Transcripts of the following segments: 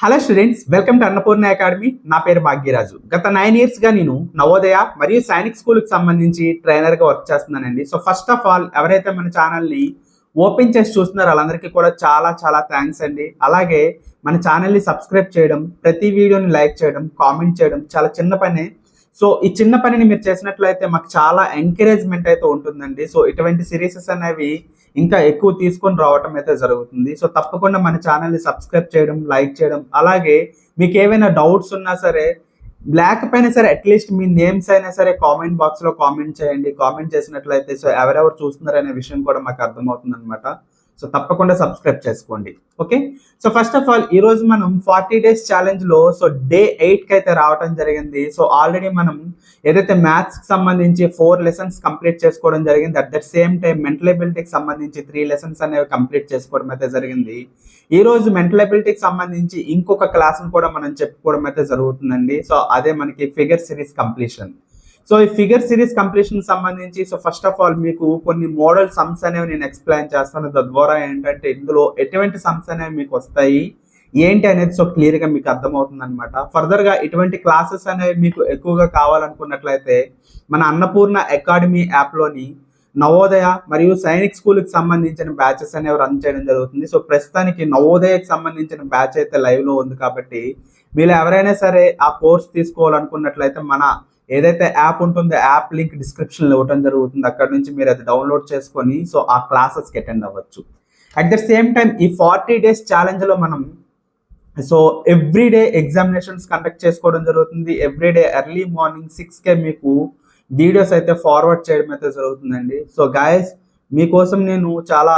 Hello students welcome to Annapurna academy నా పేరు భాగ్యరాజు. గత నైన్ ఇయర్స్గా నేను నవోదయ మరియు సైనిక్ స్కూల్కి సంబంధించి ట్రైనర్గా వర్క్ చేస్తున్నానండి. సో ఫస్ట్ ఆఫ్ ఆల్ ఎవరైతే మన ఛానల్ని ఓపెన్ చేసి చూస్తున్నారో వాళ్ళందరికీ కూడా చాలా చాలా థ్యాంక్స్ అండి. అలాగే మన ఛానల్ని సబ్స్క్రైబ్ చేయడం ప్రతి వీడియోని లైక్ చేయడం కామెంట్ చేయడం చాలా చిన్న పనే. సో ఈ చిన్న పనిని మీరు చేసినట్లయితే మాకు చాలా ఎంకరేజ్మెంట్ అయితే ఉంటుందండి. సో ఇటువంటి సిరీసెస్ అనేవి ఇంకా ఎక్కువ తీసుకొని రావటం అయితే జరుగుతుంది. సో తప్పకుండా మన ఛానల్ని సబ్స్క్రైబ్ చేయడం లైక్ చేయడం అలాగే మీకు ఏవైనా డౌట్స్ ఉన్నా సరే బ్లాక్ పైన సరే అట్లీస్ట్ మీ నేమ్స్ అయినా సరే కామెంట్ బాక్స్లో కామెంట్ చేయండి. కామెంట్ చేసినట్లయితే సో ఎవరెవరు చూస్తున్నారు అనే విషయం కూడా మాకు అర్థమవుతుంది అనమాట సో తప్పకుండా సబ్స్క్రైబ్ చేసుకోండి. Okay so first of all ఈ రోజు మనం ఫార్టీ డేస్ ఛాలెంజ్లో సో డే ఎయిట్కి అయితే రావటం జరిగింది. సో ఆల్రెడీ మనం ఏదైతే మ్యాథ్స్కి సంబంధించి ఫోర్ లెసన్స్ కంప్లీట్ చేసుకోవడం జరిగింది at the same time mental ఎబిలిటీకి సంబంధించి త్రీ లెసన్స్ అనేవి కంప్లీట్ చేసుకోవడం అయితే జరిగింది. ఈ రోజు మెంటల్ ఎబిలిటీకి సంబంధించి ఇంకొక క్లాస్ని కూడా మనం చెప్పుకోవడం అయితే జరుగుతుందండి. సో అదే మనకి ఫిగర్ సిరీస్ కంప్లీషన్ సో ఈ ఫిగర్ సిరీస్ కంప్లీషన్ సంబంధించి సో ఫస్ట్ ఆఫ్ ఆల్ మీకు కొన్ని మోడల్ సమ్స్ అనేవి నేను ఎక్స్ప్లెయిన్ చేస్తాను. తద్వారా ఏంటంటే ఇందులో ఎటువంటి సమ్స్ అనేవి మీకు వస్తాయి ఏంటి అనేది సో క్లియర్గా మీకు అర్థమవుతుంది అనమాట ఫర్దర్గా ఇటువంటి క్లాసెస్ అనేవి మీకు ఎక్కువగా కావాలనుకున్నట్లయితే మన అన్నపూర్ణ అకాడమీ యాప్లోని నవోదయ మరియు సైనిక్ స్కూల్కి సంబంధించిన బ్యాచెస్ అనేవి రన్ చేయడం జరుగుతుంది. సో ప్రస్తుతానికి నవోదయకి సంబంధించిన బ్యాచ్ అయితే లైవ్లో ఉంది కాబట్టి మీరు ఎవరైనా సరే ఆ కోర్స్ తీసుకోవాలనుకున్నట్లయితే మన ఏదైతే యాప్ ఉంటుందో యాప్ లింక్ డిస్క్రిప్షన్లో ఇవ్వడం జరుగుతుంది. అక్కడ నుంచి మీరు అది డౌన్లోడ్ చేసుకొని సో ఆ క్లాసెస్కి అటెండ్ అవ్వచ్చు. అట్ ద సేమ్ టైం ఈ ఫార్టీ డేస్ ఛాలెంజ్లో మనం సో ఎవ్రీడే ఎగ్జామినేషన్స్ కండక్ట్ చేసుకోవడం జరుగుతుంది. ఎవ్రీడే ఎర్లీ మార్నింగ్ సిక్స్కే మీకు వీడియోస్ అయితే ఫార్వర్డ్ చేయడం అయితే జరుగుతుందండి. సో గాయస్ మీకోసం నేను చాలా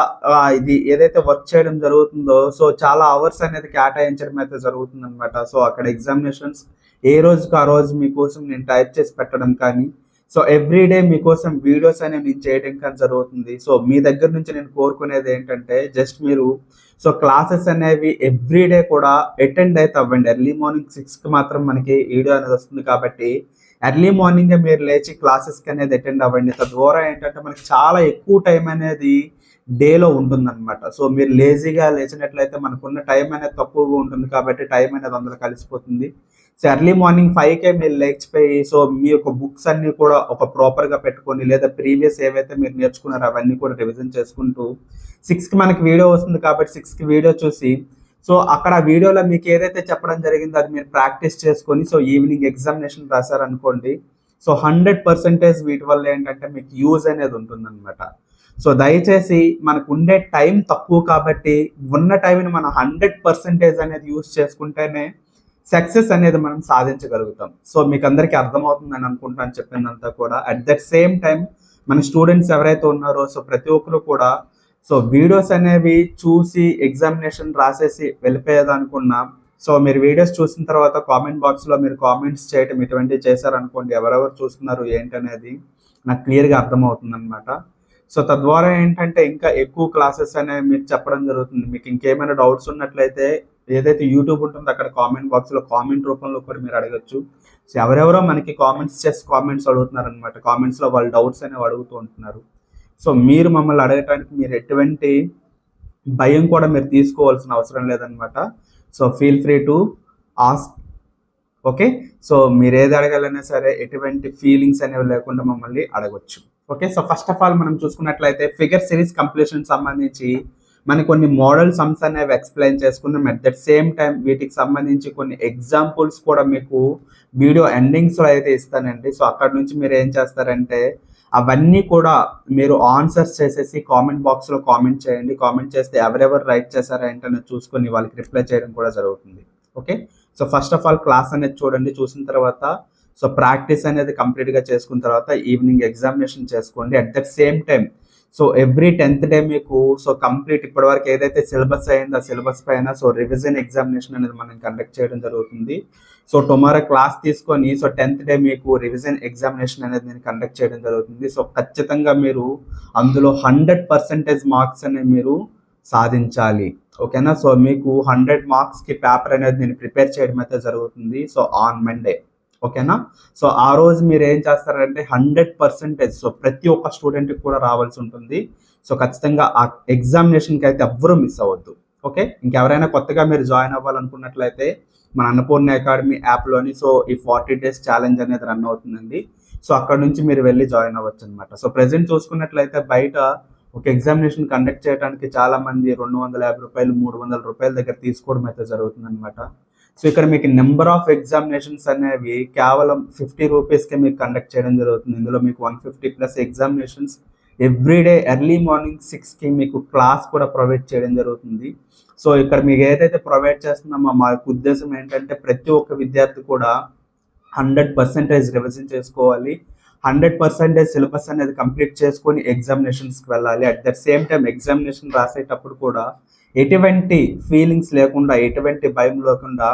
ఇది ఏదైతే వర్క్ చేయడం జరుగుతుందో సో చాలా అవర్స్ అనేది కేటాయించడం అయితే జరుగుతుంది అనమాట సో అక్కడ ఎగ్జామినేషన్స్ ఏ రోజుకి ఆ రోజు మీకోసం నేను టైప్ చేసి పెట్టడం కానీ సో ఎవ్రీడే మీకోసం వీడియోస్ అనేవి నేను చేయడం కానీ జరుగుతుంది. సో మీ దగ్గర నుంచి నేను కోరుకునేది ఏంటంటే జస్ట్ మీరు సో క్లాసెస్ అనేవి ఎవ్రీడే కూడా అటెండ్ అయితే అవ్వండి. ఎర్లీ మార్నింగ్ సిక్స్కి మాత్రం మనకి వీడియో అనేది వస్తుంది కాబట్టి ఎర్లీ మార్నింగ్ మీరు లేచి క్లాసెస్కి అనేది అటెండ్ అవ్వండి. తద్వారా ఏంటంటే మనకి చాలా ఎక్కువ టైం అనేది డేలో ఉంటుందన్నమాట. సో మీరు లేజీగా లేచినట్లయితే మనకున్న టైం అనేది తక్కువగా ఉంటుంది కాబట్టి టైం అనేది అందులో కలిసిపోతుంది. సో ఎర్లీ మార్నింగ్ ఫైవ్కే మీరు లేచిపోయి సో మీ యొక్క బుక్స్ అన్ని కూడా ఒక ప్రాపర్గా పెట్టుకొని లేదా ప్రీవియస్ ఏవైతే మీరు నేర్చుకున్నారో అవన్నీ కూడా రివిజన్ చేసుకుంటూ సిక్స్కి మనకి వీడియో వస్తుంది కాబట్టి సిక్స్కి వీడియో చూసి సో అక్కడ వీడియోలో మీకు ఏదైతే చెప్పడం జరిగిందో అది మీరు ప్రాక్టీస్ చేసుకొని సో ఈవినింగ్ ఎగ్జామినేషన్ రాశారనుకోండి సో హండ్రెడ్ పర్సెంటేజ్ వీటి వల్ల ఏంటంటే మీకు యూజ్ అనేది ఉంటుందన్నమాట. సో దయచేసి మనకు ఉండే టైం తక్కువ కాబట్టి ఉన్న టైంని మనం హండ్రెడ్ పర్సెంటేజ్ అనేది యూజ్ చేసుకుంటేనే సక్సెస్ అనేది మనం సాధించగలుగుతాం. సో మీకు అందరికీ అర్థమవుతుందని అనుకుంటాను చెప్పిందంతా కూడా. అట్ దట్ సేమ్ టైం మన స్టూడెంట్స్ ఎవరైతే ఉన్నారో సో ప్రతి ఒక్కరు కూడా సో వీడియోస్ అనేవి చూసి ఎగ్జామినేషన్ రాసేసి వెళ్ళిపోయేదనుకున్నా సో మీరు వీడియోస్ చూసిన తర్వాత కామెంట్ బాక్స్లో మీరు కామెంట్స్ చేయటం ఇటువంటివి చేశారనుకోండి ఎవరెవరు చూస్తున్నారు ఏంటనేది నాకు క్లియర్గా అర్థమవుతుంది అనమాట సో తద్వారా ఏంటంటే ఇంకా ఎక్కువ క్లాసెస్ అనేవి మీకు చెప్పడం జరుగుతుంది. మీకు ఇంకేమైనా డౌట్స్ ఉన్నట్లయితే ఏదైతే యూట్యూబ్ ఉంటుందో అక్కడ కామెంట్ బాక్స్లో కామెంట్ రూపంలో కూడా మీరు అడగచ్చు. సో ఎవరెవరో మనకి కామెంట్స్ చేసి కామెంట్స్ అడుగుతున్నారు అనమాట కామెంట్స్లో వాళ్ళు డౌట్స్ అనేవి అడుగుతూ ఉంటున్నారు. సో మీరు మమ్మల్ని అడగటానికి మీరు ఎటువంటి భయం కూడా మీరు తీసుకోవాల్సిన అవసరం లేదనమాట so feel free to ask okay so మీరు ఏది అడగాలన్నా సరే ఎటువంటి ఫీలింగ్స్ అనేవి లేకుండా మమ్మల్ని అడగొచ్చు. Okay so first of all మనం చూసుకున్నట్లయితే ఫిగర్ సిరీస్ కంప్లీషన్ సంబంధించి మనకి కొన్ని మోడల్ సమ్స్ అనేవి ఎక్స్ప్లెయిన్ చేసుకున్నాం. అట్ దట్ సేమ్ టైం వీటికి సంబంధించి కొన్ని ఎగ్జాంపుల్స్ కూడా మీకు వీడియో ఎండింగ్స్లో అయితే ఇస్తానండి. సో అక్కడ నుంచి మీరు ఏం చేస్తారంటే అవన్నీ కూడా మీరు ఆన్సర్స్ చేసేసి కామెంట్ బాక్స్లో కామెంట్ చేయండి. కామెంట్ చేస్తే ఎవరెవరు రైట్ చేశారా ఏంటనేది చూసుకొని వాళ్ళకి రిప్లై చేయడం కూడా జరుగుతుంది. Okay so first of all class అనేది చూడండి. చూసిన తర్వాత సో ప్రాక్టీస్ అనేది కంప్లీట్గా చేసుకున్న తర్వాత ఈవినింగ్ ఎగ్జామినేషన్ చేసుకోండి. At the same time so every tenth day మీకు సో కంప్లీట్ ఇప్పటివరకు ఏదైతే సిలబస్ అయిందో ఆ సిలబస్ పైన సో రివిజన్ ఎగ్జామినేషన్ అనేది మనం కండక్ట్ చేయడం జరుగుతుంది. సో టుమారో క్లాస్ తీసుకొని సో టెన్త్ డే మీకు రివిజన్ ఎగ్జామినేషన్ అనేది నేను కండక్ట్ చేయడం జరుగుతుంది. సో ఖచ్చితంగా మీరు అందులో హండ్రెడ్ పర్సెంటేజ్ మార్క్స్ అనేవి మీరు సాధించాలి. ఓకేనా? సో మీకు హండ్రెడ్ మార్క్స్కి పేపర్ అనేది నేను ప్రిపేర్ చేయడం అయితే జరుగుతుంది. So on Monday. ఓకేనా? సో ఆ రోజు మీరు ఏం చేస్తారంటే హండ్రెడ్ పర్సెంటేజ్ సో ప్రతి ఒక్క స్టూడెంట్కి కూడా రావాల్సి ఉంటుంది. సో ఖచ్చితంగా ఆ ఎగ్జామినేషన్కి అయితే ఎవ్వరూ మిస్ అవ్వద్దు. ఓకే? ఇంకెవరైనా కొత్తగా మీరు జాయిన్ అవ్వాలనుకున్నట్లయితే మన అన్నపూర్ణ అకాడమీ యాప్లోని సో ఈ ఫార్టీ డేస్ ఛాలెంజ్ అనేది రన్ అవుతుందండి. సో అక్కడ నుంచి మీరు వెళ్ళి జాయిన్ అవ్వచ్చు అనమాట సో ప్రెసెంట్ చూసుకున్నట్లయితే బయట ఒక ఎగ్జామినేషన్ కండక్ట్ చేయడానికి చాలా మంది రెండు వందల యాభై రూపాయలు మూడు వందల రూపాయల దగ్గర తీసుకోవడం అయితే జరుగుతుంది అనమాట సో ఇక్కడ మీకు నెంబర్ ఆఫ్ ఎగ్జామినేషన్స్ అనేవి కేవలం ఫిఫ్టీ రూపీస్కే మీకు కండక్ట్ చేయడం జరుగుతుంది. ఇందులో మీకు one fifty plus examinations everyday early morning సిక్స్కి మీకు క్లాస్ కూడా ప్రొవైడ్ చేయడం జరుగుతుంది. సో ఇక్కడ మీకు ఏదైతే ప్రొవైడ్ చేస్తున్నామో మా యొక్క ఉద్దేశం ఏంటంటే ప్రతి ఒక్క విద్యార్థి కూడా హండ్రెడ్ పర్సెంటేజ్ రివిజన్ చేసుకోవాలి. హండ్రెడ్ పర్సెంటేజ్ సిలబస్ అనేది కంప్లీట్ చేసుకొని ఎగ్జామినేషన్స్కి వెళ్ళాలి. At the same time examination రాసేటప్పుడు కూడా ఎటువంటి ఫీలింగ్స్ లేకుండా ఎటువంటి భయం లేకుండా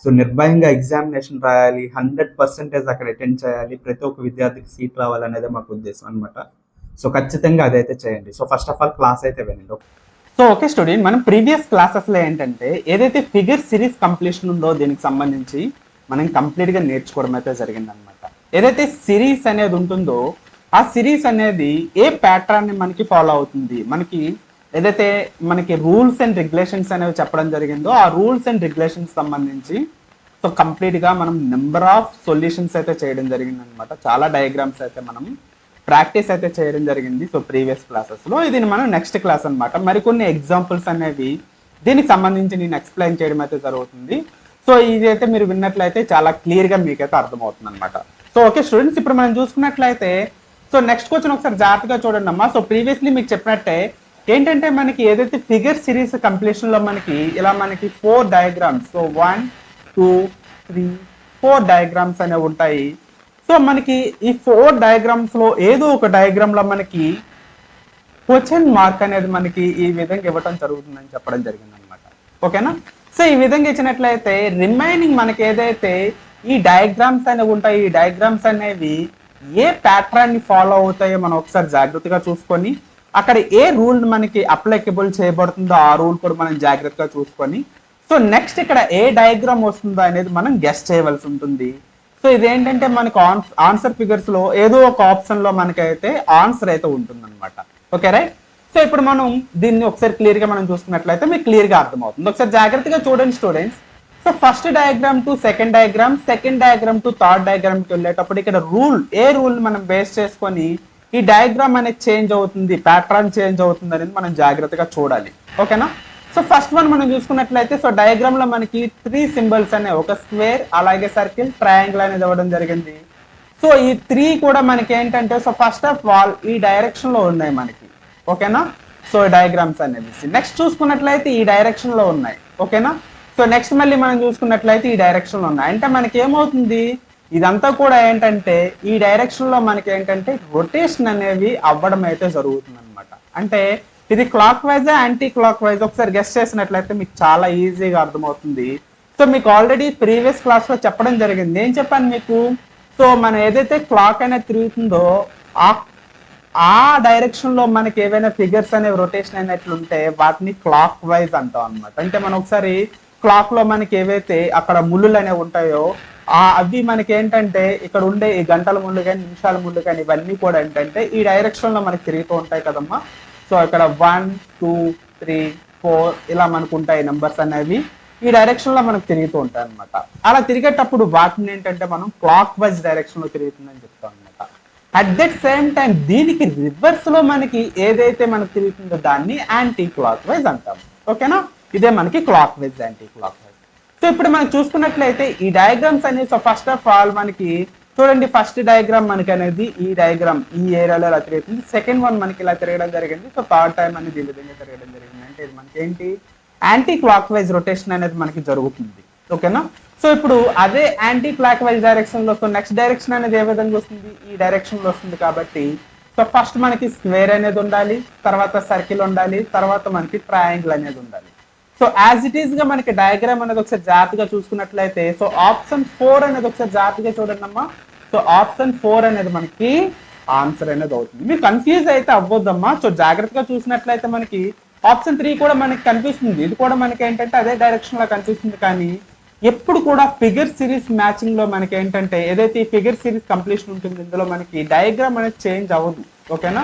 సో నిర్భయంగా ఎగ్జామినేషన్ రాయాలి హండ్రెడ్ పర్సెంటేజ్ అక్కడ అటెండ్ చేయాలి ప్రతి ఒక్క విద్యార్థికి సీట్ రావాలనేది మాకు ఉద్దేశం అనమాట సో ఖచ్చితంగా అదైతే చేయండి. So first of all class అయితే వినండి సో ఓకే స్టూడెంట్ మనం ప్రీవియస్ క్లాసెస్లో ఏంటంటే ఏదైతే ఫిగర్ సిరీస్ కంప్లీషన్ ఉందో దీనికి సంబంధించి మనం కంప్లీట్గా నేర్చుకోవడం అయితే జరిగిందనమాట ఏదైతే సిరీస్ అనేది ఉంటుందో ఆ సిరీస్ అనేది ఏ ప్యాటర్న్ని మనకి ఫాలో అవుతుంది? మనకి ఏదైతే మనకి రూల్స్ అండ్ రెగ్యులేషన్స్ అనేవి చెప్పడం జరిగిందో ఆ రూల్స్ అండ్ రెగ్యులేషన్స్ సంబంధించి సో కంప్లీట్గా మనం నెంబర్ ఆఫ్ సొల్యూషన్స్ అయితే చేయడం జరిగింది అనమాట చాలా డయాగ్రామ్స్ అయితే మనం ప్రాక్టీస్ అయితే చేయడం జరిగింది సో ప్రీవియస్ క్లాసెస్లో ఇది మనం నెక్స్ట్ క్లాస్ అనమాట మరికొన్ని ఎగ్జాంపుల్స్ అనేవి దీనికి సంబంధించి నేను ఎక్స్ప్లెయిన్ చేయడం అయితే జరుగుతుంది. సో ఇది అయితే మీరు విన్నట్లయితే చాలా క్లియర్గా మీకైతే అర్థమవుతుంది అనమాట సో ఓకే స్టూడెంట్స్ ఇప్పుడు మనం చూసుకున్నట్లయితే సో నెక్స్ట్ క్వశ్చన్ ఒకసారి జాగ్రత్తగా చూడండి అమ్మా సో ప్రీవియస్లీ మీకు చెప్పినట్టే ఏంటంటే మనకి ఏదైతే ఫిగర్ సిరీస్ కంప్లీషన్లో మనకి ఇలా మనకి four diagrams so one two three four diagrams అనేవి ఉంటాయి. సో మనకి ఈ ఫోర్ డయాగ్రామ్స్లో ఏదో ఒక డయాగ్రామ్లో మనకి క్వశ్చన్ మార్క్ అనేది మనకి ఈ విధంగా ఇవ్వటం జరుగుతుందని చెప్పడం జరిగింది అనమాట ఓకేనా సో ఈ విధంగా ఇచ్చినట్లయితే రిమైనింగ్ మనకి ఏదైతే ఈ డయాగ్రామ్స్ అనేవి ఉంటాయి ఈ డయాగ్రామ్స్ అనేవి ఏ ప్యాటర్న్ని ఫాలో అవుతాయో మనం ఒకసారి జాగ్రత్తగా చూసుకొని అక్కడ ఏ రూల్ మనకి అప్లికబుల్ చేయబడుతుందో ఆ రూల్ కూడా మనం జాగ్రత్తగా చూసుకొని సో నెక్స్ట్ ఇక్కడ ఏ డయాగ్రామ్ వస్తుందో అనేది మనం గెస్ట్ చేయవలసి ఉంటుంది. సో ఇదేంటంటే మనకు ఆన్సర్ ఫిగర్స్లో ఏదో ఒక ఆప్షన్లో మనకైతే ఆన్సర్ అయితే ఉంటుంది అనమాట ఓకే రైట్ సో ఇప్పుడు మనం దీన్ని ఒకసారి క్లియర్గా మనం చూసుకున్నట్లయితే మీకు క్లియర్గా అర్థమవుతుంది. ఒకసారి జాగ్రత్తగా చూడండి students so first diagram to second diagram second diagram to third డయాగ్రామ్కి వెళ్ళేటప్పుడు ఇక్కడ రూల్ ఏ రూల్ మనం బేస్ చేసుకొని ఈ డయాగ్రామ్ అనేది చేంజ్ అవుతుంది ప్యాటర్న్ చేంజ్ అవుతుంది అనేది మనం జాగ్రత్తగా చూడాలి. ఓకేనా? సో ఫస్ట్ వన్ మనం చూసుకున్నట్లయితే సో డయాగ్రామ్లో మనకి త్రీ సింబల్స్ అనే ఒక స్క్వేర్ అలాగే సర్కిల్ ట్రయాంగిల్ అనేది ఇవ్వడం జరిగింది. సో ఈ త్రీ కూడా మనకి ఏంటంటే సో ఫస్ట్ ఆఫ్ ఆల్ ఈ డైరెక్షన్లో ఉన్నాయి మనకి. ఓకేనా? సో డయాగ్రామ్స్ అనేవి. నెక్స్ట్ చూసుకున్నట్లయితే ఈ డైరెక్షన్లో ఉన్నాయి. ఓకేనా? సో నెక్స్ట్ మళ్ళీ మనం చూసుకున్నట్లయితే ఈ డైరెక్షన్లో ఉన్నాయి. అంటే మనకి ఏమవుతుంది? ఇదంతా కూడా ఏంటంటే ఈ డైరెక్షన్లో మనకి ఏంటంటే రొటేషన్ అనేవి అవ్వడం అయితే జరుగుతుంది అనమాట అంటే ఇది clockwise anticlockwise ఒకసారి గెస్ట్ చేసినట్లయితే మీకు చాలా ఈజీగా అర్థమవుతుంది. సో మీకు ఆల్రెడీ ప్రీవియస్ క్లాస్లో చెప్పడం జరిగింది. ఏం చెప్పాను మీకు? సో మనం ఏదైతే క్లాక్ అనేది తిరుగుతుందో ఆ ఆ డైరెక్షన్లో మనకి ఏవైనా ఫిగర్స్ అనేవి రొటేషన్ అయినట్లుంటే వాటిని క్లాక్ వైజ్ అంటాం అనమాట అంటే మనం ఒకసారి క్లాక్లో మనకి ఏవైతే అక్కడ ముళ్ళులు అనేవి ఉంటాయో అవి మనకి ఏంటంటే ఇక్కడ ఉండే ఈ గంటల ముందు కానీ నిమిషాల ముందు కానీ ఇవన్నీ కూడా ఏంటంటే ఈ డైరెక్షన్లో మనకి తిరుగుతూ ఉంటాయి కదమ్మా. సో ఇక్కడ వన్ టూ త్రీ ఫోర్ ఇలా మనకు ఉంటాయి నెంబర్స్ అనేవి. ఈ డైరెక్షన్లో మనకు తిరుగుతూ ఉంటాయి అనమాట అలా తిరిగేటప్పుడు వాటిని ఏంటంటే మనం క్లాక్ వైజ్ డైరెక్షన్లో తిరుగుతుందని చెప్తాం అనమాట అట్ దట్ సేమ్ టైం దీనికి రివర్స్లో మనకి ఏదైతే మనకు తిరుగుతుందో దాన్ని యాంటీ క్లాక్ వైజ్ అంటాం ఓకేనా ఇదే మనకి clockwise anticlockwise so ఇప్పుడు మనం చూసుకున్నట్లయితే ఈ డయాగ్రామ్స్ అనేవి సో ఫస్ట్ ఆఫ్ ఆల్ మనకి చూడండి ఫస్ట్ డయాగ్రామ్ మనకి అనేది ఈ డయాగ్రామ్ ఈ ఏరియాలో ఇలా తిరుగుతుంది సెకండ్ వన్ మనకి ఇలా తిరగడం జరిగింది. సో థర్డ్ టైం అనేది ఈ విధంగా తిరగడం జరిగింది. అంటే ఇది మనకి ఏంటి? యాంటీ క్లాక్ వైజ్ రొటేషన్ అనేది మనకి జరుగుతుంది. ఓకేనా సో ఇప్పుడు అదే యాంటీ క్లాక్ వైజ్ డైరెక్షన్లో సో నెక్స్ట్ డైరెక్షన్ అనేది ఏ విధంగా వస్తుంది? ఈ డైరెక్షన్లో వస్తుంది కాబట్టి సో ఫస్ట్ మనకి స్క్వేర్ అనేది ఉండాలి తర్వాత సర్కిల్ ఉండాలి తర్వాత మనకి ట్రయాంగిల్ అనేది ఉండాలి. సో యాజ్ ఇట్ ఈస్గా మనకి డయాగ్రామ్ అనేది ఒకసారి జాగ్రత్తగా చూసుకున్నట్లయితే సో ఆప్షన్ ఫోర్ అనేది ఒకసారి జాగ్రత్తగా చూడండి అమ్మా. సో ఆప్షన్ ఫోర్ అనేది మనకి ఆన్సర్ అనేది అవుతుంది. మీరు కన్ఫ్యూజ్ అయితే అవ్వద్దమ్మా. సో జాగ్రత్తగా చూసినట్లయితే మనకి ఆప్షన్ త్రీ కూడా మనకి కనిపిస్తుంది. ఇది కూడా మనకి ఏంటంటే అదే డైరెక్షన్లో కనిపిస్తుంది కానీ ఎప్పుడు కూడా ఫిగర్ సిరీస్ మ్యాచింగ్లో మనకి ఏంటంటే ఏదైతే ఈ ఫిగర్ సిరీస్ కంప్లీషన్ ఉంటుంది ఇందులో మనకి డయాగ్రామ్ అనేది చేంజ్ అవ్వదు. ఓకేనా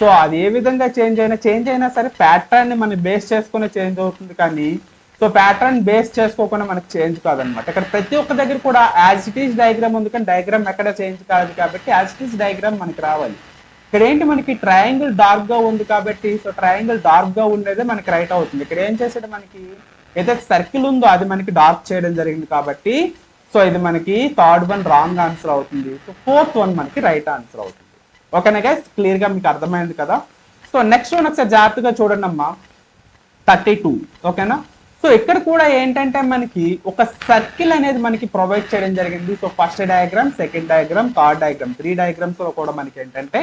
సో అది ఏ విధంగా చేంజ్ అయినా చేంజ్ అయినా సరే ప్యాటర్న్ని మనం బేస్ చేసుకునే చేంజ్ అవుతుంది కానీ సో ప్యాటర్న్ బేస్ చేసుకోకుండా మనకి చేంజ్ కాదనమాట. ఇక్కడ ప్రతి ఒక్క దగ్గర కూడా యాజ్ ఇట్ ఈస్ డయాగ్రామ్ ఉంది కానీ డయాగ్రామ్ ఎక్కడ చేంజ్ కాదు కాబట్టి యాజ్ ఇట్ ఈస్ డయాగ్రామ్ మనకి రావాలి. ఇక్కడ ఏంటి మనకి ట్రయాంగిల్ డార్క్గా ఉంది కాబట్టి సో ట్రయాంగిల్ డార్క్గా ఉండేదే మనకి రైట్ అవుతుంది. ఇక్కడ ఏం చేసాడు మనకి? ఏదైతే సర్కిల్ ఉందో అది మనకి డార్క్ చేయడం జరిగింది కాబట్టి సో ఇది మనకి థర్డ్ వన్ రాంగ్ ఆన్సర్ అవుతుంది. సో ఫోర్త్ వన్ మనకి రైట్ ఆన్సర్ అవుతుంది. ఓకేనా గైస్ క్లియర్గా మీకు అర్థమైంది కదా? సో నెక్స్ట్ వన్ ఒకసారి జాగ్రత్తగా చూడండి అమ్మా. థర్టీ టూ ఓకేనా సో ఇక్కడ కూడా ఏంటంటే మనకి ఒక సర్కిల్ అనేది మనకి ప్రొవైడ్ చేయడం జరిగింది. So first diagram second diagram third diagram three డయాగ్రామ్స్లో కూడా మనకి ఏంటంటే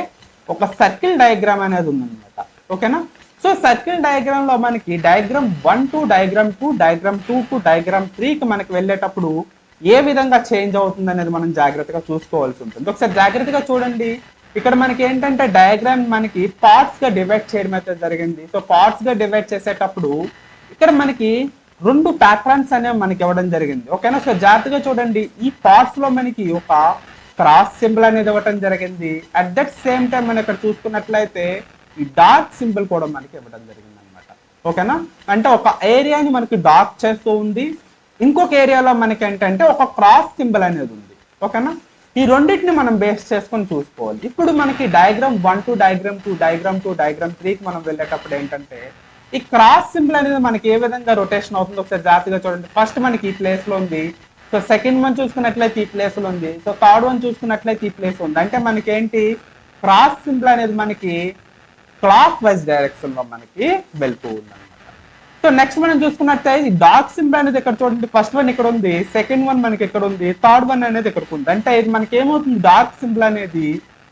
ఒక సర్కిల్ డయాగ్రామ్ అనేది ఉందన్నమాట. ఓకేనా సో సర్కిల్ డయాగ్రామ్లో మనకి diagram one to diagram two diagram two to diagram త్రీకి మనకి వెళ్ళేటప్పుడు ఏ విధంగా చేంజ్ అవుతుంది అనేది మనం జాగ్రత్తగా చూసుకోవాల్సి ఉంటుంది. ఒకసారి జాగ్రత్తగా చూడండి. ఇక్కడ మనకి ఏంటంటే డయాగ్రామ్ మనకి పార్ట్స్గా డివైడ్ చేయడం అయితే జరిగింది. సో పార్ట్స్గా డివైడ్ చేసేటప్పుడు ఇక్కడ మనకి రెండు ప్యాటర్న్స్ అనేవి మనకి ఇవ్వడం జరిగింది. ఓకేనా? సో జాగ్రత్తగా చూడండి. ఈ పార్ట్స్లో మనకి ఒక క్రాస్ సింబల్ అనేది ఇవ్వడం జరిగింది. అట్ దట్ సేమ్ టైం మనం ఇక్కడ చూసుకున్నట్లయితే ఈ డార్క్ సింబల్ కూడా మనకి ఇవ్వడం జరిగింది అనమాట ఓకేనా? అంటే ఒక ఏరియాని మనకి డార్క్ చేస్తూ ఉంది. ఇంకొక ఏరియాలో మనకి ఏంటంటే ఒక క్రాస్ సింబల్ అనేది ఉంది. ఓకేనా? ఈ రెండింటిని మనం బేస్ చేసుకొని చూసుకోవాలి. ఇప్పుడు మనకి diagram one to diagram two diagram two diagram త్రీకి మనం వెళ్ళేటప్పుడు ఏంటంటే ఈ క్రాస్ సింబల్ అనేది మనకి ఏ విధంగా రొటేషన్ అవుతుందో ఒకసారి జాగ్రత్తగా చూడండి. ఫస్ట్ మనకి ఈ ప్లేస్లో ఉంది. సో సెకండ్ వన్ చూసుకున్నట్లయితే ఈ ప్లేస్లో ఉంది. సో థర్డ్ వన్ చూసుకున్నట్లయితే ఈ ప్లేస్ ఉంది. అంటే మనకి ఏంటి? క్రాస్ సింబల్ అనేది మనకి క్లాక్ వైజ్ డైరెక్షన్లో మనకి వెళ్తూ ఉంది సో నెక్స్ట్ మనం చూసుకున్నట్లయితే డార్క్ సింబల్ అనేది ఇక్కడ చూడండి? ఫస్ట్ వన్ ఇక్కడ ఉంది సెకండ్ వన్ మనకి ఇక్కడ ఉంది థర్డ్ వన్ అనేది ఇక్కడ ఉంది. అంటే ఇది మనకి ఏమవుతుంది? డార్క్ సింబల్ అనేది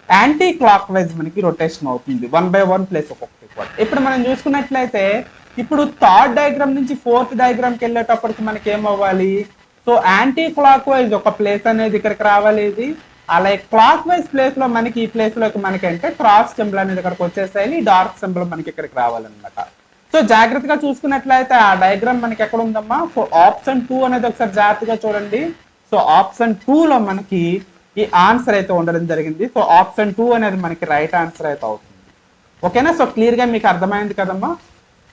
యాంటీ క్లాక్ వైజ్ మనకి రొటేషన్ అవుతుంది. వన్ బై వన్ ప్లేస్ ఒక్కొక్కటి కూడా ఇప్పుడు మనం చూసుకున్నట్లయితే ఇప్పుడు థర్డ్ డయాగ్రామ్ నుంచి ఫోర్త్ డయాగ్రామ్కి వెళ్ళేటప్పటికి మనకి ఏమవ్వాలి? సో యాంటీ క్లాక్ వైజ్ ఒక ప్లేస్ అనేది ఇక్కడికి రావాలి ఇది. అలాగే క్లాక్ వైజ్ ప్లేస్లో మనకి ఈ ప్లేస్లోకి మనకి అంటే క్రాస్ సింబల్ అనేది ఇక్కడికి వచ్చేసాయి డార్క్ సింబల్ మనకి ఇక్కడికి రావాలన్నమాట. సో జాగ్రత్తగా చూసుకున్నట్లయితే ఆ డయాగ్రామ్ మనకి ఎక్కడ ఉందమ్మా? సో ఆప్షన్ టూ అనేది ఒకసారి జాగ్రత్తగా చూడండి. సో ఆప్షన్ టూ లో మనకి ఈ ఆన్సర్ అయితే ఉండడం జరిగింది. సో ఆప్షన్ టూ అనేది మనకి రైట్ ఆన్సర్ అయితే అవుతుంది. ఓకేనా? సో క్లియర్గా మీకు అర్థమైంది కదమ్మా?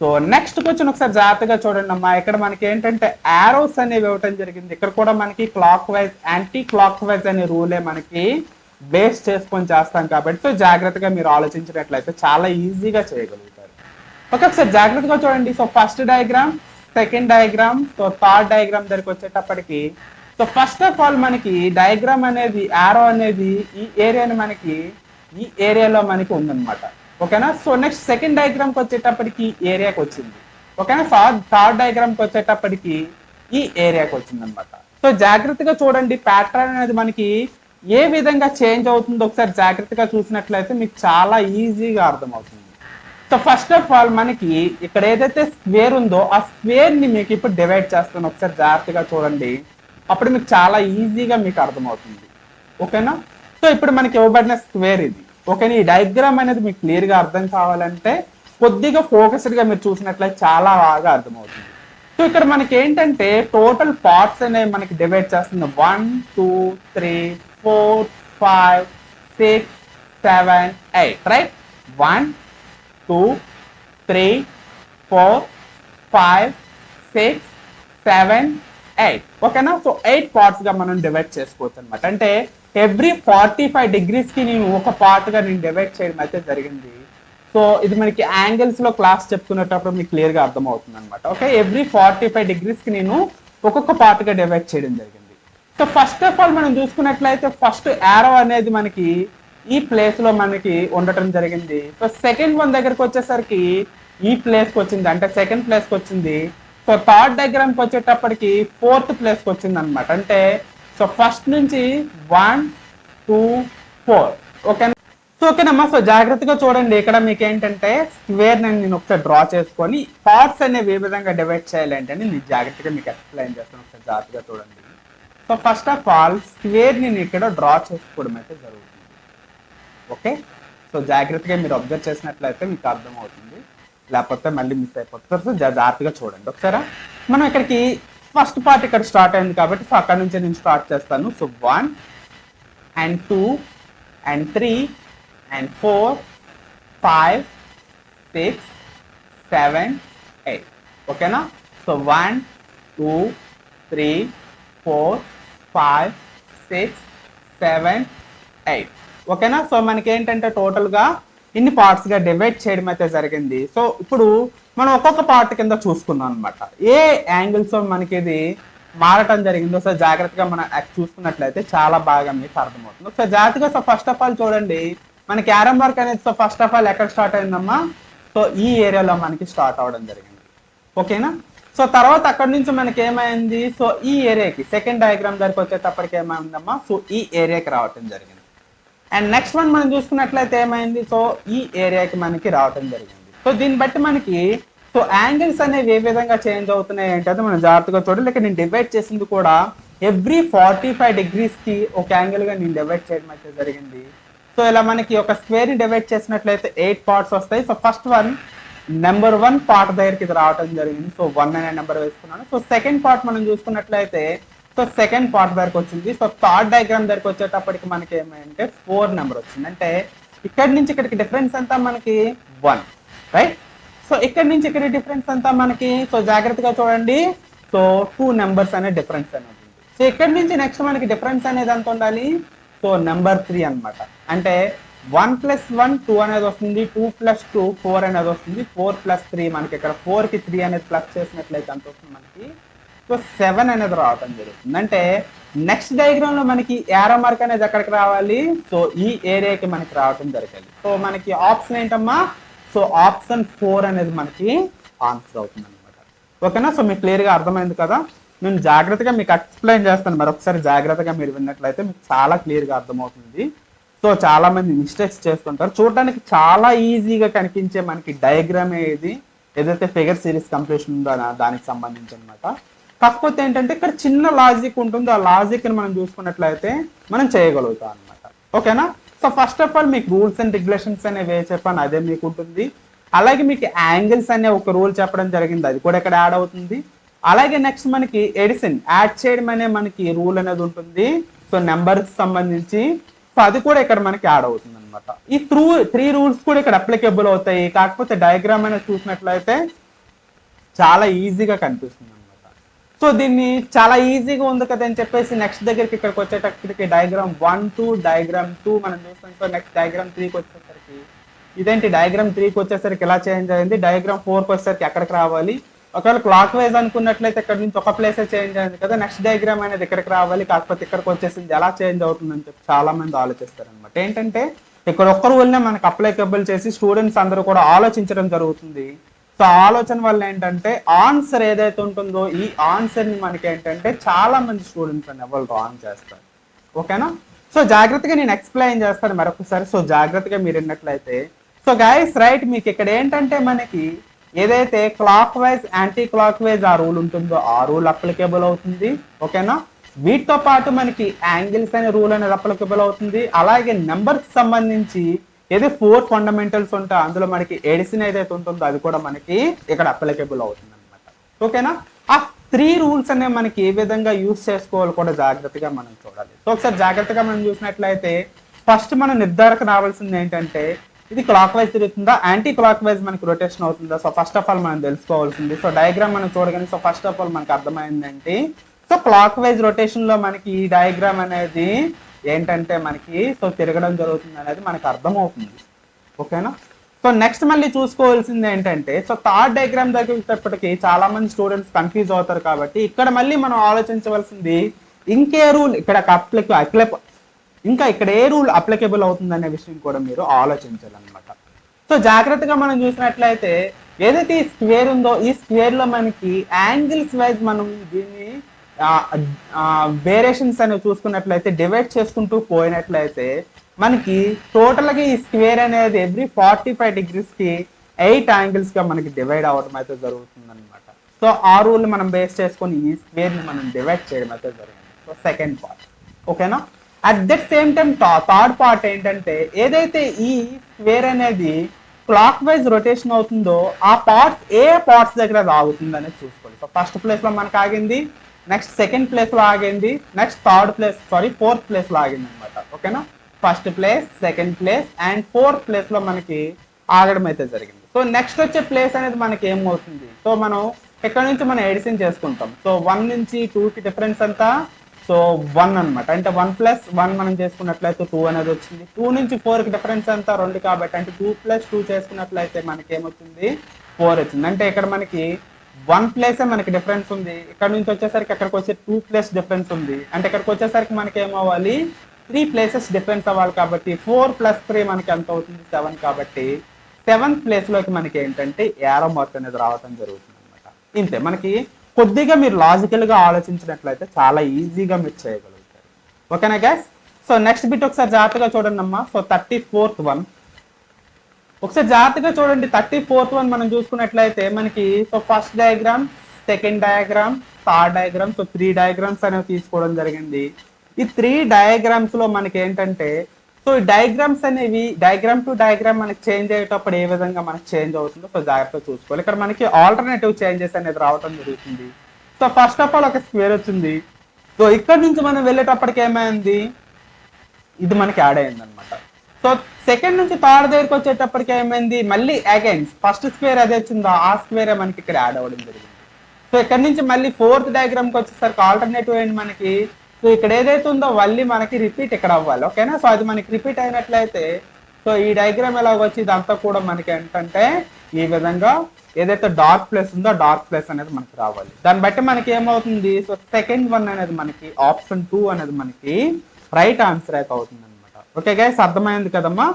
సో నెక్స్ట్ క్వశ్చన్ ఒకసారి జాగ్రత్తగా చూడండి అమ్మా. ఇక్కడ మనకి ఏంటంటే యారోస్ అనేవి ఇవ్వటం జరిగింది. ఇక్కడ కూడా మనకి clockwise anticlockwise అనే రూలే మనకి బేస్ చేసుకొని చేస్తాం కాబట్టి సో జాగ్రత్తగా మీరు ఆలోచించినట్లయితే చాలా ఈజీగా చేయగలుగుతారు ఓకే ఒకసారి జాగ్రత్తగా చూడండి. So first diagram second diagram so third diagram దగ్గరికి వచ్చేటప్పటికి సో ఫస్ట్ ఆఫ్ ఆల్ మనకి డయాగ్రామ్ అనేది ఆరో అనేది ఈ ఏరియాని మనకి ఈ ఏరియాలో మనకి ఉందన్నమాట. ఓకేనా సో నెక్స్ట్ సెకండ్ డయాగ్రామ్కి వచ్చేటప్పటికి ఈ ఏరియాకి వచ్చింది. ఓకేనా థర్డ్ థర్డ్ డయాగ్రామ్కి వచ్చేటప్పటికి ఈ ఏరియాకి వచ్చింది అనమాట సో జాగ్రత్తగా చూడండి. ప్యాటర్న్ అనేది మనకి ఏ విధంగా చేంజ్ అవుతుందో ఒకసారి జాగ్రత్తగా చూసినట్లయితే మీకు చాలా ఈజీగా అర్థమవుతుంది. సో ఫస్ట్ ఆఫ్ ఆల్ మనకి ఇక్కడ ఏదైతే స్క్వేర్ ఉందో ఆ స్క్వేర్ని మీకు ఇప్పుడు డివైడ్ చేస్తాను. ఒకసారి జాగ్రత్తగా చూడండి. అప్పుడు మీకు చాలా ఈజీగా మీకు అర్థమవుతుంది. ఓకేనా? సో ఇప్పుడు మనకి ఇవ్వబడిన స్క్వేర్ ఇది. ఓకేనా? ఈ డయాగ్రామ్ అనేది మీకు క్లియర్గా అర్థం కావాలంటే కొద్దిగా ఫోకస్డ్గా మీరు చూసినట్లయితే చాలా బాగా అర్థమవుతుంది. సో ఇక్కడ మనకి ఏంటంటే టోటల్ పార్ట్స్ అనేవి మనకి డివైడ్ చేస్తుంది. One two three four five six seven eight right one two three four five six seven eight. ఓకేనా? సో ఎయిట్ పార్ట్స్గా మనం డివైడ్ చేసుకోవచ్చు అనమాట అంటే ఎవ్రీ ఫార్టీ ఫైవ్ డిగ్రీస్కి నేను ఒక పార్ట్గా నేను డివైడ్ చేయడం అయితే జరిగింది. సో ఇది మనకి యాంగిల్స్లో క్లాస్ చెప్పుకునేటప్పుడు మీకు క్లియర్గా అర్థమవుతుంది అనమాట ఓకే? ఎవ్రీ ఫార్టీ ఫైవ్ డిగ్రీస్కి నేను ఒక్కొక్క పార్ట్గా డివైడ్ చేయడం జరిగింది. సో ఫస్ట్ ఆఫ్ ఆల్ మనం చూసుకున్నట్లయితే ఫస్ట్ యారో అనేది మనకి ఈ ప్లేస్లో మనకి ఉండటం జరిగింది. సో సెకండ్ వన్ దగ్గరకు వచ్చేసరికి ఈ ప్లేస్కి వచ్చింది. అంటే సెకండ్ ప్లేస్కి వచ్చింది. సో థర్డ్ డయాగ్రామ్కి వచ్చేటప్పటికి ఫోర్త్ ప్లేస్కి వచ్చింది అనమాట అంటే సో ఫస్ట్ నుంచి వన్ టూ ఫోర్ ఓకేనా సో ఓకేనమ్మా సో జాగ్రత్తగా చూడండి. ఇక్కడ మీకు ఏంటంటే స్క్వేర్ నేను ఒకసారి డ్రా చేసుకొని పార్ట్స్ అనేవి ఏ విధంగా డివైడ్ చేయాలి అంటే నేను జాగ్రత్తగా మీకు ఎక్స్ప్లెయిన్ చేస్తాను. ఒకసారి జాగ్రత్తగా చూడండి. So first of all square నేను ఇక్కడ డ్రా చేసుకోవడం అయితే జరుగుతుంది. ఓకే? సో జాగ్రత్తగా మీరు అబ్జర్వ్ చేసినట్లయితే మీకు అర్థమవుతుంది. లేకపోతే మళ్ళీ మిస్ అయిపోతారు సో జాగ్రత్తగా చూడండి. ఒకసారి? మనం ఇక్కడికి ఫస్ట్ పార్ట్ ఇక్కడ స్టార్ట్ అయింది కాబట్టి సో అక్కడ నుంచి నేను స్టార్ట్ చేస్తాను. So one and two and three and four five six seven eight ఓకేనా? So one two three four five six seven eight ఓకేనా? సో మనకి ఏంటంటే టోటల్గా ఇన్ని పార్ట్స్గా డివైడ్ చేయడం అయితే జరిగింది. సో ఇప్పుడు మనం ఒక్కొక్క పార్ట్ కింద చూసుకున్నాం అనమాట ఏ యాంగిల్స్ మనకి ఇది మారటం జరిగిందో సో జాగ్రత్తగా మనం చూసుకున్నట్లయితే చాలా బాగా మీకు అర్థమవుతుంది. సో జాగ్రత్తగా సో ఫస్ట్ ఆఫ్ ఆల్ చూడండి మన క్యారమ్ వర్క్ అనేది సో ఫస్ట్ ఆఫ్ ఆల్ ఎక్కడ స్టార్ట్ అయిందమ్మా? సో ఈ ఏరియాలో మనకి స్టార్ట్ అవడం జరిగింది. ఓకేనా? సో తర్వాత అక్కడ నుంచి మనకి ఏమైంది? సో ఈ ఏరియాకి సెకండ్ డయాగ్రామ్ దగ్గరికి వచ్చేటప్పటికి ఏమైందమ్మా? సో ఈ ఏరియాకి రావటం జరిగింది. అండ్ నెక్స్ట్ వన్ మనం చూసుకున్నట్లయితే ఏమైంది? సో ఈ ఏరియాకి మనకి రావటం జరిగింది. సో దీన్ని బట్టి మనకి సో యాంగిల్స్ అనేవి ఏ విధంగా చేంజ్ అవుతున్నాయి ఏంటంటే మనం జాగ్రత్తగా చూడాలి. ఇక్కడ నేను డివైడ్ చేసింది కూడా ఎవ్రీ ఫార్టీ ఫైవ్ డిగ్రీస్కి ఒక యాంగిల్గా నేను డివైడ్ చేయడం అయితే జరిగింది. సో ఇలా మనకి ఒక స్క్వేర్ని డివైడ్ చేసినట్లయితే ఎయిట్ పార్ట్స్ వస్తాయి. So first one number one part దగ్గరికి ఇది రావడం జరిగింది. సో వన్ అనే నెంబర్ వేసుకున్నాను. సో సెకండ్ పార్ట్ మనం చూసుకున్నట్లయితే సో సెకండ్ పార్ట్ దగ్గరకు వచ్చింది. సో థర్డ్ డయాగ్రామ్ దగ్గరకు వచ్చేటప్పటికి మనకి ఏమంటే ఫోర్ నెంబర్ వచ్చింది. అంటే ఇక్కడి నుంచి ఇక్కడికి డిఫరెన్స్ అంతా మనకి వన్ రైట్ సో ఇక్కడ నుంచి ఇక్కడ డిఫరెన్స్ అంతా మనకి సో జాగ్రత్తగా చూడండి. సో టూ నెంబర్స్ అనే డిఫరెన్స్ అనేది సో ఇక్కడ నుంచి నెక్స్ట్ మనకి డిఫరెన్స్ అనేది ఎంత ఉండాలి? సో నెంబర్ త్రీ అన్నమాట. అంటే వన్ ప్లస్ వన్ టూ అనేది వస్తుంది. టూ ప్లస్ టూ ఫోర్ అనేది వస్తుంది. ఫోర్ ప్లస్ త్రీ మనకి ఇక్కడ. ఫోర్కి త్రీ అనేది ప్లస్ చేసినట్లయితే ఎంత వస్తుంది మనకి? సో సెవెన్ అనేది రావటం జరుగుతుంది. అంటే నెక్స్ట్ డయాగ్రామ్లో మనకి ఏరో మార్క్ అనేది ఎక్కడికి రావాలి? సో ఈ ఏరియాకి మనకి రావటం జరిగింది సో మనకి ఆప్షన్ ఏంటమ్మా? సో ఆప్షన్ ఫోర్ అనేది మనకి ఆన్సర్ అవుతుంది అనమాట ఓకేనా? సో మీకు క్లియర్గా అర్థమైంది కదా? నేను జాగ్రత్తగా మీకు ఎక్స్ప్లెయిన్ చేస్తాను. మరొకసారి జాగ్రత్తగా మీరు విన్నట్లయితే మీకు చాలా క్లియర్గా అర్థమవుతుంది. సో చాలా మంది మిస్టేక్స్ చేస్తుంటారు. చూడడానికి చాలా ఈజీగా కనిపించే మనకి డయాగ్రామ్ ఏది? ఏదైతే ఫిగర్ సిరీస్ కంప్లీషన్ ఉందో దానికి సంబంధించి అనమాట కాకపోతే ఏంటంటే ఇక్కడ చిన్న లాజిక్ ఉంటుంది. ఆ లాజిక్ని మనం చూసుకున్నట్లయితే మనం చేయగలుగుతాం అనమాట ఓకేనా? సో ఫస్ట్ ఆఫ్ ఆల్ మీకు రూల్స్ అండ్ రెగ్యులేషన్స్ అనేవి చెప్పాను? అదే మీకు ఉంటుంది. అలాగే మీకు యాంగిల్స్ అనే ఒక రూల్ చెప్పడం జరిగింది. అది కూడా ఇక్కడ యాడ్ అవుతుంది. అలాగే నెక్స్ట్ మనకి ఎడిసిన్ యాడ్ చేయడం అనే మనకి రూల్ అనేది ఉంటుంది. సో నెంబర్కి సంబంధించి. సో అది కూడా ఇక్కడ మనకి యాడ్ అవుతుంది అనమాట ఈ త్రూ త్రీ రూల్స్ కూడా ఇక్కడ అప్లికేబుల్ అవుతాయి. కాకపోతే డయాగ్రామ్ అనేది చూసినట్లయితే చాలా ఈజీగా కనిపిస్తుంది సో దీన్ని చాలా ఈజీగా ఉంది కదా అని చెప్పేసి నెక్స్ట్ దగ్గరికి ఇక్కడికి వచ్చేటప్పటికి diagram one two diagram two మనం చూస్తాం. సో నెక్స్ట్ డయాగ్రామ్ త్రీకి వచ్చేసరికి ఇదేంటి? డయాగ్రామ్ త్రీకి వచ్చేసరికి ఎలా చేంజ్ అయింది? డయాగ్రామ్ ఫోర్కి వచ్చేసరికి ఎక్కడికి రావాలి? ఒకవేళ క్లాక్ వైజ్ అనుకున్నట్లయితే ఇక్కడ నుంచి ఒక ప్లేసే చేంజ్ అయింది కదా నెక్స్ట్ డయాగ్రామ్ అనేది ఇక్కడికి రావాలి కాకపోతే ఇక్కడికి వచ్చేసింది ఎలా చేంజ్ అవుతుందని చెప్పి చాలా మంది ఆలోచిస్తారు అనమాట ఏంటంటే ఇక్కడ ఒక్క రూల్నే మనకు అప్లైకబుల్ చేసి స్టూడెంట్స్ అందరూ కూడా ఆలోచించడం జరుగుతుంది. సో ఆలోచన వల్ల ఏంటంటే ఆన్సర్ ఏదైతే ఉంటుందో ఈ ఆన్సర్ని మనకి ఏంటంటే చాలా మంది స్టూడెంట్స్ అని ఎవరు రాంగ్ చేస్తారు. ఓకేనా సో జాగ్రత్తగా నేను ఎక్స్ప్లెయిన్ చేస్తాను మరొకసారి. సో జాగ్రత్తగా మీరు విన్నట్లయితే సో గైస్ రైట్ మీకు ఇక్కడ ఏంటంటే మనకి ఏదైతే clockwise anticlockwise ఆ రూల్ ఉంటుందో ఆ రూల్ అప్లికేబుల్ అవుతుంది. ఓకేనా వీటితో పాటు మనకి యాంగిల్స్ అనే రూల్ అనేది అప్లికేబుల్ అవుతుంది. అలాగే నెంబర్స్ సంబంధించి ఇది ఫోర్ ఫండమెంటల్స్ ఉంటాయి అందులో మనకి ఎడిసిన్ ఏదైతే ఉంటుందో అది కూడా మనకి ఇక్కడ అప్లికేబుల్ అవుతుంది అనమాట ఓకేనా? ఆ త్రీ రూల్స్ అనేవి మనకి ఏ విధంగా యూస్ చేసుకోవాలి కూడా జాగ్రత్తగా మనం చూడాలి. సో ఒకసారి జాగ్రత్తగా మనం చూసినట్లయితే ఫస్ట్ మనం నిర్ధారణ రావాల్సింది ఏంటంటే ఇది క్లాక్ వైజ్ తిరుగుతుందా? యాంటీ క్లాక్ వైజ్ మనకి రొటేషన్ అవుతుందా? సో ఫస్ట్ ఆఫ్ ఆల్ మనం తెలుసుకోవాల్సింది. సో డయాగ్రామ్ మనం చూడగానే సో ఫస్ట్ ఆఫ్ ఆల్ మనకి అర్థమైందంటే సో క్లాక్ వైజ్ రొటేషన్లో మనకి ఈ డయాగ్రామ్ అనేది ఏంటంటే మనకి సో తిరగడం జరుగుతుంది అనేది మనకి అర్థమవుతుంది. ఓకేనా? సో నెక్స్ట్ మళ్ళీ చూసుకోవాల్సింది ఏంటంటే సో థర్డ్ డయాగ్రామ్ దగ్గరికి చాలా మంది స్టూడెంట్స్ కన్ఫ్యూజ్ అవుతారు కాబట్టి ఇక్కడ మళ్ళీ మనం ఆలోచించవలసింది ఇంకే రూల్ ఇక్కడ అప్లిక్ అప్లై ఇంకా ఇక్కడ ఏ రూల్ అప్లికేబుల్ అవుతుంది అనే విషయం కూడా మీరు ఆలోచించాలన్నమాట. సో జాగ్రత్తగా మనం చూసినట్లయితే ఏదైతే ఈ స్క్వేర్ ఉందో ఈ స్క్వేర్లో మనకి యాంగిల్స్ వైజ్ మనం దీన్ని వేరియేషన్స్ అనేవి చూసుకున్నట్లయితే డివైడ్ చేసుకుంటూ పోయినట్లయితే మనకి టోటల్గా ఈ స్క్వేర్ అనేది ఎవ్రీ ఫార్టీ ఫైవ్ డిగ్రీస్కి ఎయిట్ యాంగిల్స్గా మనకి డివైడ్ అవ్వడం అయితే జరుగుతుంది అనమాట సో ఆ రూల్ మనం బేస్ చేసుకొని ఈ స్క్వేర్ని మనం డివైడ్ చేయడం అయితే జరిగింది సో సెకండ్ పార్ట్ ఓకేనా at that same time third part ఏంటంటే ఏదైతే ఈ స్క్వేర్ అనేది క్లాక్ వైజ్ రొటేషన్ అవుతుందో ఆ పార్ట్స్ ఏ పార్ట్స్ దగ్గర అది ఆగుతుంది అనేది చూసుకోవాలి. సో ఫస్ట్ ప్లేస్లో మనకు ఆగింది. నెక్స్ట్ సెకండ్ ప్లేస్లో ఆగింది. Next third place sorry fourth ప్లేస్లో ఆగింది అనమాట ఓకేనా first place second place and fourth ప్లేస్లో మనకి ఆగడం అయితే జరిగింది. సో నెక్స్ట్ వచ్చే ప్లేస్ అనేది మనకి ఏమవుతుంది సో మనం ఇక్కడ నుంచి మనం ఎడిషన్ చేసుకుంటాం. సో వన్ నుంచి టూకి డిఫరెన్స్ అంతా సో వన్ అన్నమాట. అంటే వన్ ప్లస్ వన్ మనం చేసుకున్నట్లయితే టూ అనేది వచ్చింది. టూ నుంచి ఫోర్కి డిఫరెన్స్ అంతా రెండు కాబట్టి. అంటే టూ ప్లస్ టూ చేసుకున్నట్లయితే మనకి ఏమొచ్చింది ఫోర్ వచ్చింది. అంటే ఇక్కడ మనకి వన్ ప్లేస్ మనకి డిఫరెన్స్ ఉంది. ఇక్కడ నుంచి వచ్చేసరికి అక్కడికి వచ్చే టూ ప్లేస్ డిఫరెన్స్ ఉంది. అంటే ఇక్కడికి వచ్చేసరికి మనకి ఏమవ్వాలి? త్రీ ప్లేసెస్ డిఫరెన్స్ అవ్వాలి కాబట్టి ఫోర్ ప్లస్ త్రీ మనకి ఎంత అవుతుంది? సెవెన్ కాబట్టి సెవెంత్ ప్లేస్లోకి మనకి ఏంటంటే ఏరో మార్క్ అనేది రావడం జరుగుతుంది అనమాట ఇంతే. మనకి కొద్దిగా మీరు లాజికల్గా ఆలోచించినట్లయితే చాలా ఈజీగా మీరు చేయగలుగుతారు. ఓకేనా గ్యాస్ సో నెక్స్ట్ బిట్ ఒకసారి జాగ్రత్తగా చూడండి అమ్మా సో థర్టీ ఫోర్త్ వన్ ఒకసారి జాగ్రత్తగా చూడండి థర్టీ ఫోర్త్ వన్ మనం చూసుకున్నట్లయితే మనకి so first diagram second diagram third diagram so three diagrams అనేవి తీసుకోవడం జరిగింది. ఈ త్రీ డయాగ్రామ్స్లో మనకి ఏంటంటే సో ఈ డయాగ్రామ్స్ అనేవి డయాగ్రామ్ టు డయాగ్రామ్ మనకి చేంజ్ అయ్యేటప్పుడు ఏ విధంగా మనకి చేంజ్ అవుతుందో సో జాగ్రత్తగా చూసుకోవాలి. ఇక్కడ మనకి ఆల్టర్నేటివ్ చేంజెస్ అనేది రావడం జరుగుతుంది. సో ఫస్ట్ ఆఫ్ ఆల్ ఒక స్క్వేర్ వచ్చింది. సో ఇక్కడ నుంచి మనం వెళ్ళేటప్పటికి ఏమైంది? ఇది మనకి యాడ్ అయింది అనమాట సో సెకండ్ నుంచి థర్డ్ దగ్గరికి వచ్చేటప్పటికి ఏమైంది? మళ్ళీ అగైన్ ఫస్ట్ స్క్వేర్ అదే వచ్చిందో. ఆ స్క్వేర్ మనకి ఇక్కడ యాడ్ అవ్వడం జరిగింది. సో ఇక్కడ నుంచి మళ్ళీ ఫోర్త్ డయాగ్రామ్కి వచ్చేసరికి ఆల్టర్నేటివ్ ఏంటి మనకి? సో ఇక్కడ ఏదైతే ఉందో మళ్ళీ మనకి రిపీట్ ఇక్కడ అవ్వాలి. ఓకేనా సో అది మనకి రిపీట్ అయినట్లయితే సో ఈ డయాగ్రామ్ ఎలాగ వచ్చి ఇదంతా కూడా మనకి ఏంటంటే ఈ విధంగా ఏదైతే డార్క్ ప్లేస్ ఉందో డార్క్ ప్లేస్ అనేది మనకి రావాలి. దాన్ని బట్టి మనకి ఏమవుతుంది? సో సెకండ్ వన్ అనేది మనకి ఆప్షన్ టూ అనేది మనకి రైట్ ఆన్సర్ అయితే అవుతుంది ఓకే గైస్ అర్థమైంది కదమ్మా?